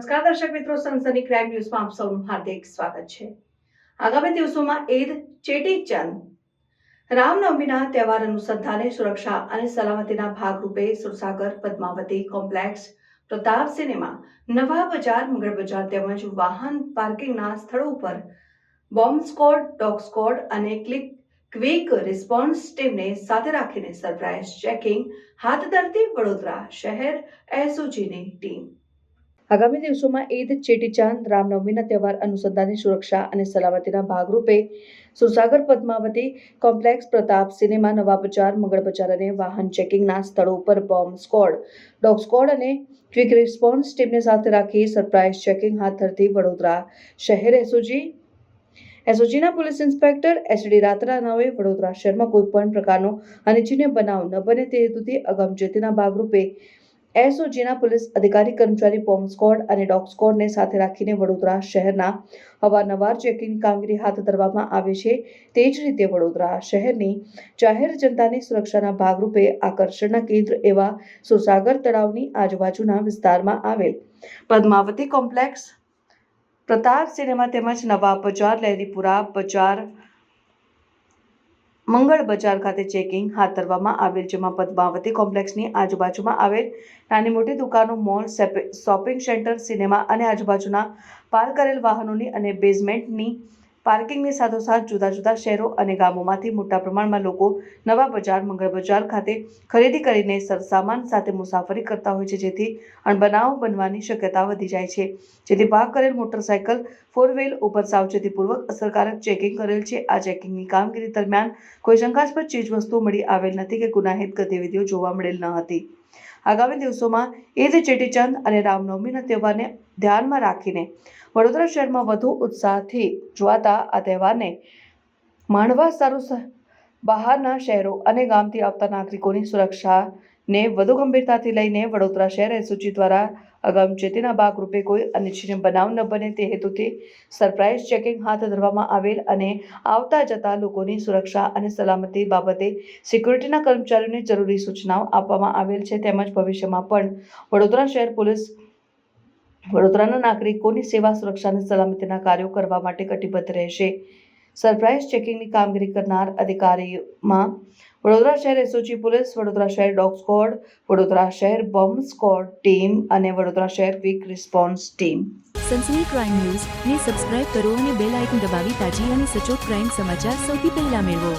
દર્શક મિત્રો, સનસની ક્રાઇમ ન્યૂઝમાં આપ સૌનું હાર્દિક સ્વાગત છે. આગામી દિવસોમાં ઈદ ચેટીચંદ રામનવમીના તહેવાર અનુસંધાને સુરક્ષા અને સલામતીના ભાગરૂપે સુરસાગર, પદ્માવતી કોમ્પ્લેક્સ, પ્રતાપ સિનેમા, નવા બજાર, મંગળ બજાર તેમજ વાહન પાર્કિંગના સ્થળો ઉપર બોમ્બ સ્કોડ, ડોગ સ્કોડ અને ક્લિક ક્વિક રિસ્પોન્સ ટીમને સાથે રાખીને સરપ્રાઇઝ ચેકિંગ હાથ ધરતી વડોદરા શહેર એસઓજીની ટીમ. આગામી દિવસોમાં ઈદ, ચેટીચાંદ, રામનવમીના તહેવાર અનુસંધાને સુરક્ષા અને સલામતીના ભાગરૂપે સુરસાગર, પદ્માવતી કોમ્પ્લેક્સ, પ્રતાપ સિનેમા, નવા બજાર, મંગળ બજાર અને વાહન ચેકિંગના સ્થળો ઉપર બોમ્બ સ્કોડ ડોગ સ્કોડ અને ક્વિક રિસ્પોન્સ ટીમને સાથે રાખી સરપ્રાઇઝ ચેકિંગ હાથ ધરતી વડોદરા શહેર. એસઓજી, એસઓજીના પોલીસ ઇન્સ્પેક્ટર એચડી રાત્રાનાઓએ વડોદરા શહેરમાં કોઈપણ પ્રકારનો અનિચ્છનીય બનાવ ન બને તે હેતુથી અગમચેતીના ભાગરૂપે એસઓજીના પોલીસ અધિકારી, કર્મચારી બોમ્બ સ્કોડ અને ડોગ સ્કોડને સાથે રાખીને વડોદરા શહેરના અવારનવાર ચેકિંગ કામગીરી હાથ ધરવામાં આવે છે. તે જ રીતે વડોદરા શહેરની જાહેર જનતાની સુરક્ષાના ભાગરૂપે આકર્ષણના કેન્દ્ર એવા સુસાગર તળાવની આજુબાજુના વિસ્તારમાં આવેલ પદ્માવતી કોમ્પ્લેક્સ, પ્રતાપ સિનેમા તેમજ નવા બજાર, લહેરીપુરા બજાર મંગળ બજાર ખાતે ચેકિંગ હાથ ધરવામાં આવેલ, જેમાં પદ્માવતી કોમ્પ્લેક્સની આજુબાજુમાં આવેલ નાની મોટી દુકાનો, મોલ શોપિંગ સેન્ટર, સિનેમા અને આજુબાજુના પાર્ક કરેલ વાહનોની અને બેઝમેન્ટની પાર્કિંગની સાથોસાથ જુદા જુદા શહેરો અને ગામોમાંથી મોટા પ્રમાણમાં લોકો નવા બજાર, મંગળ બજાર ખાતે ખરીદી કરીને સરસામાન સાથે મુસાફરી કરતા હોય છે, જેથી અણબનાવ બનવાની શક્યતા વધી જાય છે. જેથી પાક કરેલ મોટરસાયકલ ફોર વ્હીલ ઉપર સાવચેતીપૂર્વક અસરકારક ચેકિંગ કરેલ છે. આ ચેકિંગની કામગીરી દરમિયાન કોઈ શંકાસ્પદ ચીજવસ્તુઓ મળી આવેલ નથી કે ગુનાહિત ગતિવિધિઓ જોવા મળેલ ન હતી. આગામી દિવસોમાં ઈદ ચેટીચંદ અને રામનવમીના તહેવારને ધ્યાનમાં રાખીને વડોદરા શહેરમાં વધુ ઉત્સાહથી જોવાતા આ તહેવારને માણવા સારું બહારના શહેરો અને ગામથી આવતા નાગરિકોની સુરક્ષાને વધુ ગંભીરતાથી લઈને વડોદરા શહેર એસઓજી દ્વારા અગમચેતીના ભાગરૂપે કોઈ અનિચ્છનીય બનાવ ન બને તે હેતુથી સરપ્રાઇઝ ચેકિંગ હાથ ધરવામાં આવેલ અને આવતા જતા લોકોની સુરક્ષા અને સલામતી બાબતે સિક્યુરિટીના કર્મચારીઓને જરૂરી સૂચનાઓ આપવામાં આવેલ છે. તેમજ ભવિષ્યમાં પણ વડોદરા શહેર પોલીસ વડોદરાના નાગરિકોની સેવા, સુરક્ષા અને સલામતીના કાર્યો કરવા માટે કટિબદ્ધ રહેશે. સરપ્રાઇઝ ચેકિંગની કામગીરી કરનાર અધિકારીમાં વડોદરા શહેર એસઓજી પોલીસ, વડોદરા શહેર ડોગ સ્કોડ, વડોદરા શહેર બોમ્બ સ્કોડ ટીમ અને વડોદરા શહેર quick response team. Sansani crime news ને સબસ્ક્રાઇબ કરો અને બેલ આઇકન દબાવી તાજી અને સચોટ ક્રાઇમ સમાચાર સૌથી પહેલા મેળવો.